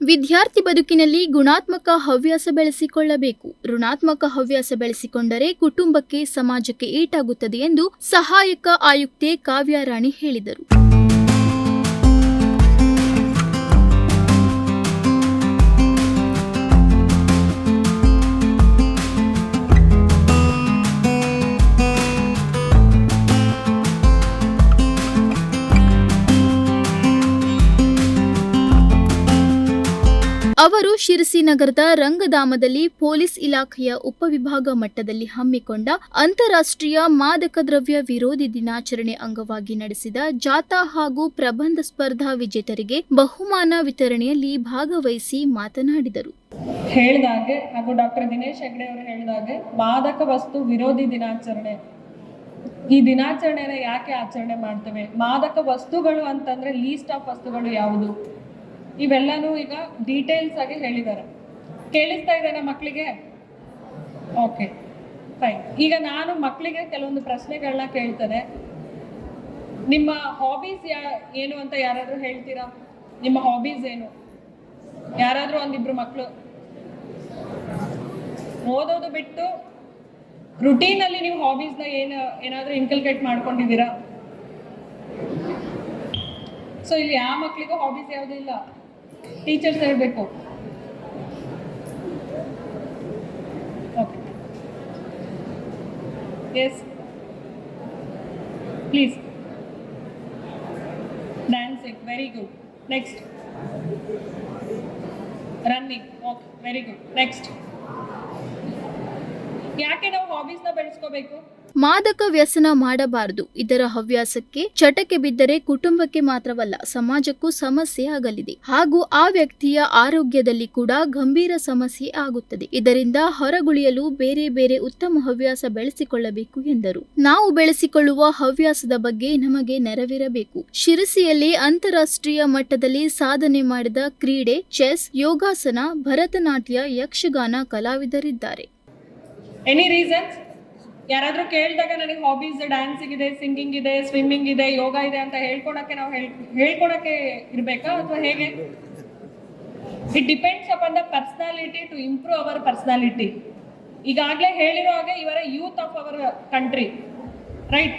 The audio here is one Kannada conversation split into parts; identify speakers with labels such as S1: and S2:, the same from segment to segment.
S1: ವಿದ್ಯಾರ್ಥಿ ಬದುಕಿನಲ್ಲಿ ಗುಣಾತ್ಮಕ ಹವ್ಯಾಸ ಬೆಳೆಸಿಕೊಳ್ಳಬೇಕು. ಋಣಾತ್ಮಕ ಹವ್ಯಾಸ ಬೆಳೆಸಿಕೊಂಡರೆ ಕುಟುಂಬಕ್ಕೆ, ಸಮಾಜಕ್ಕೆ ಏಟಾಗುತ್ತದೆ ಎಂದು ಸಹಾಯಕ ಆಯುಕ್ತೆ ಕಾವ್ಯಾರಾಣಿ ಹೇಳಿದರು. ಅವರು ಶಿರಸಿ ನಗರದ ರಂಗಧಾಮದಲ್ಲಿ ಪೊಲೀಸ್ ಇಲಾಖೆಯ ಉಪವಿಭಾಗ ಮಟ್ಟದಲ್ಲಿ ಹಮ್ಮಿಕೊಂಡ ಅಂತಾರಾಷ್ಟ್ರೀಯ ಮಾದಕ ದ್ರವ್ಯ ವಿರೋಧಿ ದಿನಾಚರಣೆ ಅಂಗವಾಗಿ ನಡೆಸಿದ ಜಾಥಾ ಹಾಗೂ ಪ್ರಬಂಧ ಸ್ಪರ್ಧಾ ವಿಜೇತರಿಗೆ ಬಹುಮಾನ ವಿತರಣೆಯಲ್ಲಿ ಭಾಗವಹಿಸಿ ಮಾತನಾಡಿದರು.
S2: ಹೇಳಿದಾಗೆ ಹಾಗೂ ಡಾಕ್ಟರ್ ದಿನೇಶ್ ಹೆಗ್ಡೆ ಅವರು ಹೇಳಿದಾಗೆ ಮಾದಕ ವಸ್ತು ವಿರೋಧಿ ದಿನಾಚರಣೆ. ಈ ದಿನಾಚರಣೆನ ಯಾಕೆ ಆಚರಣೆ ಮಾಡ್ತೇವೆ? ಮಾದಕ ವಸ್ತುಗಳು ಅಂತಂದ್ರೆ ಲೀಸ್ಟ್ ಆಫ್ ವಸ್ತುಗಳು ಯಾವುದು? ಇವೆಲ್ಲನೂ ಈಗ ಡೀಟೇಲ್ಸ್ ಆಗಿ ಹೇಳಿದ್ದಾರೆ. ಕೇಳಿಸ್ತಾ ಇದೆನಾ ಮಕ್ಕಳಿಗೆ ಓಕೆ ಫೈನ್ ಈಗ ನಾನು ಮಕ್ಕಳಿಗೆ ಕೆಲವೊಂದು ಪ್ರಶ್ನೆಗಳನ್ನ ಕೇಳ್ತೇನೆ. ನಿಮ್ಮ ಹಾಬೀಸ್ ಯಾ, ಏನು ಅಂತ ಯಾರಾದರೂ ಹೇಳ್ತೀರಾ? ನಿಮ್ಮ ಹಾಬೀಸ್ ಏನು? ಯಾರಾದರೂ ಒಂದಿಬ್ರು ಮಕ್ಕಳು ಓದೋದು ಬಿಟ್ಟು ರುಟೀನ್ ಅಲ್ಲಿ ನೀವು ಹಾಬೀಸ್ನ ಏನು, ಏನಾದ್ರೂ ಇನ್ಕಲ್ಕೇಟ್ ಮಾಡ್ಕೊಂಡಿದ್ದೀರಾ? ಸೊ ಇಲ್ಲಿ ಯಾವ ಮಕ್ಕಳಿಗೂ ಹಾಬೀಸ್ ಯಾವುದೂ ಇಲ್ಲ. ಟೀಚರ್ಸ್ ಹೇಳ್ಬೇಕು okay yes please dancing very good next running okay very good next ಯಾಕೆ ನಾವು ಹಾಬೀಸ್ನ ಬೆಳೆಸ್ಕೋಬೇಕು
S1: ಮಾದಕ ವ್ಯಸನ ಮಾಡಬಾರದು. ಇದರ ಹವ್ಯಾಸಕ್ಕೆ ಚಟಕ್ಕೆ ಬಿದ್ದರೆ ಕುಟುಂಬಕ್ಕೆ ಮಾತ್ರವಲ್ಲ, ಸಮಾಜಕ್ಕೂ ಸಮಸ್ಯೆ ಆಗಲಿದೆ. ಹಾಗೂ ಆ ವ್ಯಕ್ತಿಯ ಆರೋಗ್ಯದಲ್ಲಿ ಕೂಡ ಗಂಭೀರ ಸಮಸ್ಯೆ ಆಗುತ್ತದೆ. ಇದರಿಂದ ಹೊರಗುಳಿಯಲು ಬೇರೆ ಬೇರೆ ಉತ್ತಮ ಹವ್ಯಾಸ ಬೆಳೆಸಿಕೊಳ್ಳಬೇಕು ಎಂದರು. ನಾವು ಬೆಳೆಸಿಕೊಳ್ಳುವ ಹವ್ಯಾಸದ ಬಗ್ಗೆ ನಮಗೆ ನೆರವಿರಬೇಕು. ಶಿರಸಿಯಲ್ಲಿ ಅಂತಾರಾಷ್ಟ್ರೀಯ ಮಟ್ಟದಲ್ಲಿ ಸಾಧನೆ ಮಾಡಿದ ಕ್ರೀಡೆ, ಚೆಸ್, ಯೋಗಾಸನ, ಭರತನಾಟ್ಯ, ಯಕ್ಷಗಾನ ಕಲಾವಿದರಿದ್ದಾರೆ.
S2: ಎನಿ ರೀಸನ್ಸ್ ಯಾರಾದ್ರೂ ಕೇಳಿದಾಗ ನನಗೆ ಹಾಬೀಸ್ ಡ್ಯಾನ್ಸಿಂಗ್ ಇದೆ ಸಿಂಗಿಂಗ್ ಇದೆ ಸ್ವಿಮ್ಮಿಂಗ್ ಇದೆ, ಯೋಗ ಇದೆ ಅಂತ ಹೇಳ್ಕೊಡಕ್ಕೆ ನಾವು ಹೇಳ್ಕೊಡಕ್ಕೆ ಇರ್ಬೇಕಾ ಅಥವಾ ಹೇಗೆ? It depends upon the personality to improve our personality ಈಗಾಗಲೇ ಹೇಳಿರೋ ಹಾಗೆ ಇವರ youth of our country right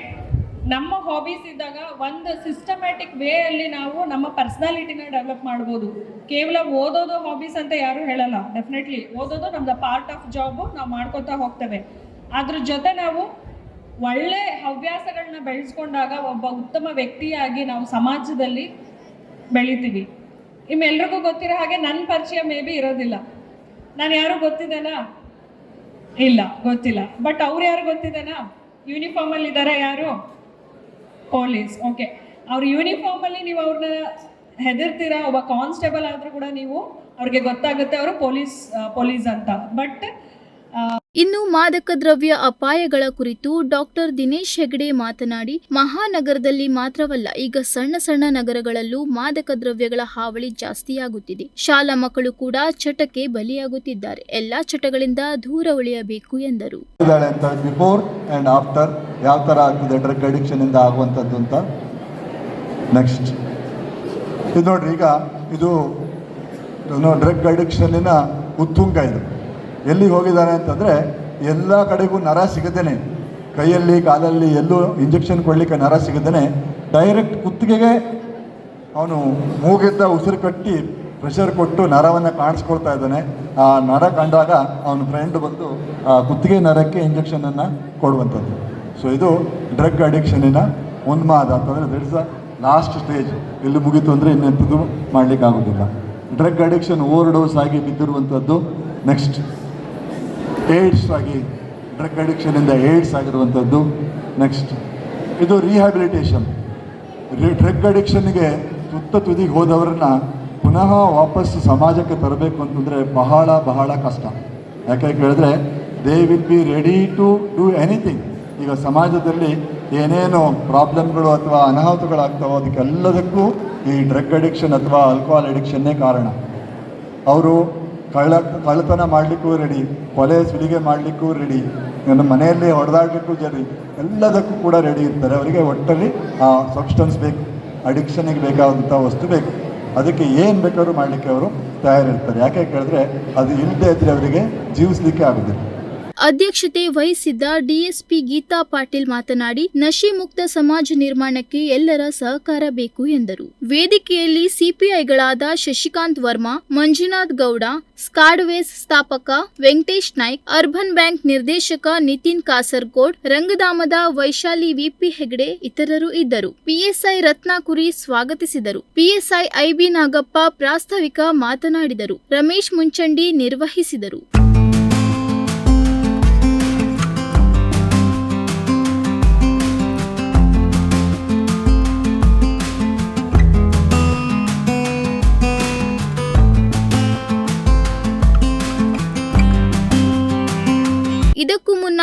S2: ನಮ್ಮ ಹಾಬೀಸ್ ಇದ್ದಾಗ ಒಂದು ಸಿಸ್ಟಮ್ಯಾಟಿಕ್ ವೇ ಅಲ್ಲಿ ನಾವು ನಮ್ಮ ಪರ್ಸನಾಲಿಟಿನ ಡೆವಲಪ್ ಮಾಡ್ಬೋದು. ಕೇವಲ ಓದೋದು ಹಾಬೀಸ್ ಅಂತ ಯಾರು ಹೇಳಲ್ಲ ಡೆಫಿನೆಟ್ಲಿ ಓದೋದು ನಮ್ದು ಪಾರ್ಟ್ ಆಫ್ ಜಾಬು ನಾವು ಮಾಡ್ಕೋತಾ ಹೋಗ್ತೇವೆ. ಅದ್ರ ಜೊತೆ ನಾವು ಒಳ್ಳೆ ಹವ್ಯಾಸಗಳನ್ನ ಬೆಳೆಸ್ಕೊಂಡಾಗ ಒಬ್ಬ ಉತ್ತಮ ವ್ಯಕ್ತಿಯಾಗಿ ನಾವು ಸಮಾಜದಲ್ಲಿ ಬೆಳಿತೀವಿ. ನಿಮ್ಮೆಲ್ರಿಗೂ ಗೊತ್ತಿರೋ ಹಾಗೆ ನನ್ನ ಪರಿಚಯ ಮೇ ಬಿ ಇರೋದಿಲ್ಲ. ನಾನು ಯಾರು ಗೊತ್ತಿದ್ದೇನಾ? ಇಲ್ಲ, ಗೊತ್ತಿಲ್ಲ. ಬಟ್ ಅವ್ರು ಯಾರು ಗೊತ್ತಿದ್ದೇನಾ? ಯೂನಿಫಾರ್ಮ್ ಅಲ್ಲಿ ಇದ್ದಾರೆ ಯಾರು? ಪೊಲೀಸ್ ಓಕೆ ಅವ್ರ ಯೂನಿಫಾರ್ಮ್ ಅಲ್ಲಿ ನೀವು ಅವ್ರನ್ನ ಹೆದರ್ತೀರಾ? ಒಬ್ಬ ಕಾನ್ಸ್ಟೇಬಲ್ ಆದ್ರೂ ಕೂಡ ನೀವು ಅವ್ರಿಗೆ ಗೊತ್ತಾಗುತ್ತೆ, ಅವರು ಪೊಲೀಸ್ ಪೊಲೀಸ್ ಅಂತ. ಬಟ್
S1: ಇನ್ನು ಮಾದಕ ದ್ರವ್ಯ ಅಪಾಯಗಳ ಕುರಿತು ಡಾಕ್ಟರ್ ದಿನೇಶ್ ಹೆಗಡೆ ಮಾತನಾಡಿ, ಮಹಾನಗರದಲ್ಲಿ ಮಾತ್ರವಲ್ಲ, ಈಗ ಸಣ್ಣ ಸಣ್ಣ ನಗರಗಳಲ್ಲೂ ಮಾದಕ ದ್ರವ್ಯಗಳ ಹಾವಳಿ ಜಾಸ್ತಿಯಾಗುತ್ತಿದೆ. ಶಾಲಾ ಮಕ್ಕಳು ಕೂಡ ಚಟಕ್ಕೆ ಬಲಿಯಾಗುತ್ತಿದ್ದಾರೆ. ಎಲ್ಲಾ ಚಟಗಳಿಂದ ದೂರ ಉಳಿಯಬೇಕು ಎಂದರು.
S3: ಬಿಫೋರ್ ಅಂಡ್ ಆಫ್ಟರ್ ಯಾವ ತರ ಆಗ್ತಿದೆ ಡ್ರಗ್ ಅಡಿಕ್ಷನಿಂದ ಆಗುವಂಥದ್ದು ಅಂತ? ನೆಕ್ಸ್ಟ್ ಇದು ನೋಡ್ರಿ, ಈಗ ಇದು ಡ್ರಗ್ ಉತ್ತುಂಗ ಇದು. ಎಲ್ಲಿಗೆ ಹೋಗಿದ್ದಾರೆ ಅಂತಂದರೆ ಎಲ್ಲ ಕಡೆಗೂ ನರ ಸಿಗದೇನೆ. ಕೈಯಲ್ಲಿ, ಕಾಲಲ್ಲಿ ಎಲ್ಲೂ ಇಂಜೆಕ್ಷನ್ ಕೊಡಲಿಕ್ಕೆ ನರ ಸಿಗದೇನೆ. ಡೈರೆಕ್ಟ್ ಕುತ್ತಿಗೆಗೆ ಅವನು ಮೂಗಿದ್ದ ಉಸಿರು ಕಟ್ಟಿ ಪ್ರೆಷರ್ ಕೊಟ್ಟು ನರವನ್ನು ಕಾಣಿಸ್ಕೊಳ್ತಾ ಇದ್ದಾನೆ. ಆ ನರ ಕಂಡಾಗ ಅವನ ಫ್ರೆಂಡ್ ಬಂದು, ಆ ಕುತ್ತಿಗೆ ನರಕ್ಕೆ ಇಂಜೆಕ್ಷನನ್ನು ಕೊಡುವಂಥದ್ದು. ಸೊ ಇದು ಡ್ರಗ್ ಅಡಿಕ್ಷನಿನ ಉನ್ಮಾದ ಅಂತಂದರೆ that is the last stage ಇಲ್ಲಿ ಮುಗೀತು ಅಂದರೆ ಇನ್ನೆಂಥದ್ದು ಮಾಡಲಿಕ್ಕಾಗೋದಿಲ್ಲ. ಡ್ರಗ್ ಅಡಿಕ್ಷನ್ ಓವರ್ ಡೋಸ್ ಆಗಿ ಬಿದ್ದಿರುವಂಥದ್ದು ನೆಕ್ಸ್ಟ್ ಏಡ್ಸ್ ಆಗಿ ಡ್ರಗ್ ಅಡಿಕ್ಷನಿಂದ ಏಡ್ಸ್ ಆಗಿರುವಂಥದ್ದು. ನೆಕ್ಸ್ಟ್, ಇದು ರಿಹ್ಯಾಬಿಲಿಟೇಷನ್. ಡ್ರಗ್ ಅಡಿಕ್ಷನ್ಗೆ ತುತ್ತ ತುದಿಗೆ ಹೋದವರನ್ನ ಪುನಃ ವಾಪಸ್ ಸಮಾಜಕ್ಕೆ ತರಬೇಕು ಅಂತಂದರೆ ಬಹಳ ಬಹಳ ಕಷ್ಟ. ಯಾಕೆ ಕೇಳಿದ್ರೆ they will be ready to do anything ಈಗ ಸಮಾಜದಲ್ಲಿ ಏನೇನು ಪ್ರಾಬ್ಲಮ್ಗಳು ಅಥವಾ ಅನಾಹುತಗಳಾಗ್ತಾವೋ ಅದಕ್ಕೆಲ್ಲದಕ್ಕೂ ಈ ಡ್ರಗ್ ಅಡಿಕ್ಷನ್ ಅಥವಾ ಆಲ್ಕೋಹಾಲ್ ಅಡಿಕ್ಷನ್ನೇ ಕಾರಣ. ಅವರು ಕಳ್ಳ, ಕಳ್ಳತನ ಮಾಡಲಿಕ್ಕೂ ರೆಡಿ ಕೊಲೆ ಸುಲಿಗೆ ಮಾಡಲಿಕ್ಕೂ ರೆಡಿ ನನ್ನ ಮನೆಯಲ್ಲಿ ಹೊಡೆದಾಡಲಿಕ್ಕೂ ಜರಿ ಎಲ್ಲದಕ್ಕೂ ಕೂಡ ರೆಡಿ ಇರ್ತಾರೆ. ಅವರಿಗೆ ಒಟ್ಟಲ್ಲಿ ಆ ಸಬ್ಸ್ಟೆನ್ಸ್ ಬೇಕು ಅಡಿಕ್ಷನಿಗೆ ಬೇಕಾದಂಥ ವಸ್ತು ಬೇಕು. ಅದಕ್ಕೆ ಏನು ಬೇಕಾದ್ರೂ ಮಾಡಲಿಕ್ಕೆ ಅವರು ತಯಾರಿರ್ತಾರೆ. ಯಾಕೆ ಕೇಳಿದ್ರೆ ಅದು ಇಲ್ಲದೆ ಇದ್ದರೆ ಅವರಿಗೆ ಜೀವಿಸಲಿಕ್ಕೆ ಆಗೋದಿಲ್ಲ.
S1: ಅಧ್ಯಕ್ಷತೆ ವಹಿಸಿದ್ದ ಡಿಎಸ್ಪಿ ಗೀತಾ ಪಾಟೀಲ್ ಮಾತನಾಡಿ, ನಶಿ ಮುಕ್ತ ಸಮಾಜ ನಿರ್ಮಾಣಕ್ಕೆ ಎಲ್ಲರ ಸಹಕಾರ ಬೇಕು ಎಂದರು. ವೇದಿಕೆಯಲ್ಲಿ ಸಿಪಿಐಗಳಾದ ಶಶಿಕಾಂತ್ ವರ್ಮಾ, ಮಂಜುನಾಥ್ ಗೌಡ, ಸ್ಕಾಡ್ವೇಸ್ ಸ್ಥಾಪಕ ವೆಂಕಟೇಶ್ ನಾಯ್ಕ್, ಅರ್ಬನ್ ಬ್ಯಾಂಕ್ ನಿರ್ದೇಶಕ ನಿತಿನ್ ಕಾಸರ್ಕೋಡ್ ರಂಗಧಾಮದ ವೈಶಾಲಿ ವಿಪಿ ಹೆಗಡೆ ಇತರರು ಇದ್ದರು. ಪಿಎಸ್ಐ ರತ್ನಾಕುರಿ ಸ್ವಾಗತಿಸಿದರು. ಪಿಎಸ್ಐ ಐಬಿ ನಾಗಪ್ಪ ಪ್ರಾಸ್ತಾವಿಕ ಮಾತನಾಡಿದರು. ರಮೇಶ್ ಮುಂಚಂಡಿ ನಿರ್ವಹಿಸಿದರು.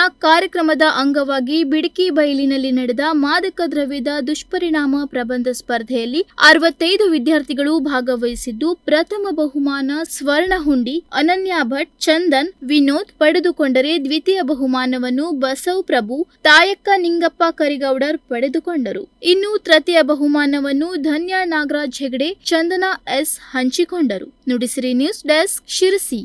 S1: ಕಾರ್ಯಕ್ರಮದ ಅಂಗವಾಗಿ ಬಿಡಕಿ ಬಯಲಿನಲ್ಲಿ ನಡೆದ ಮಾದಕ ದ್ರವ್ಯದ ದುಷ್ಪರಿಣಾಮ ಪ್ರಬಂಧ ಸ್ಪರ್ಧೆಯಲ್ಲಿ ಅರವತ್ತೈದು ವಿದ್ಯಾರ್ಥಿಗಳು ಭಾಗವಹಿಸಿದ್ದು ಪ್ರಥಮ ಬಹುಮಾನ ಸ್ವರ್ಣ ಹುಂಡಿ, ಅನನ್ಯ ಭಟ್, ಚಂದನ್, ವಿನೋದ್ ಪಡೆದುಕೊಂಡರೆ ದ್ವಿತೀಯ ಬಹುಮಾನವನ್ನು ಬಸವ್ ಪ್ರಭು, ತಾಯಕ್ಕ ನಿಂಗಪ್ಪ ಕರಿಗೌಡರ್ ಪಡೆದುಕೊಂಡರು. ಇನ್ನು ತೃತೀಯ ಬಹುಮಾನವನ್ನು ಧನ್ಯ ನಾಗರಾಜ್ ಹೆಗಡೆ, ಚಂದನ ಎಸ್ ಹಂಚಿಕೊಂಡರು. Nudisiri news desk Sirsi.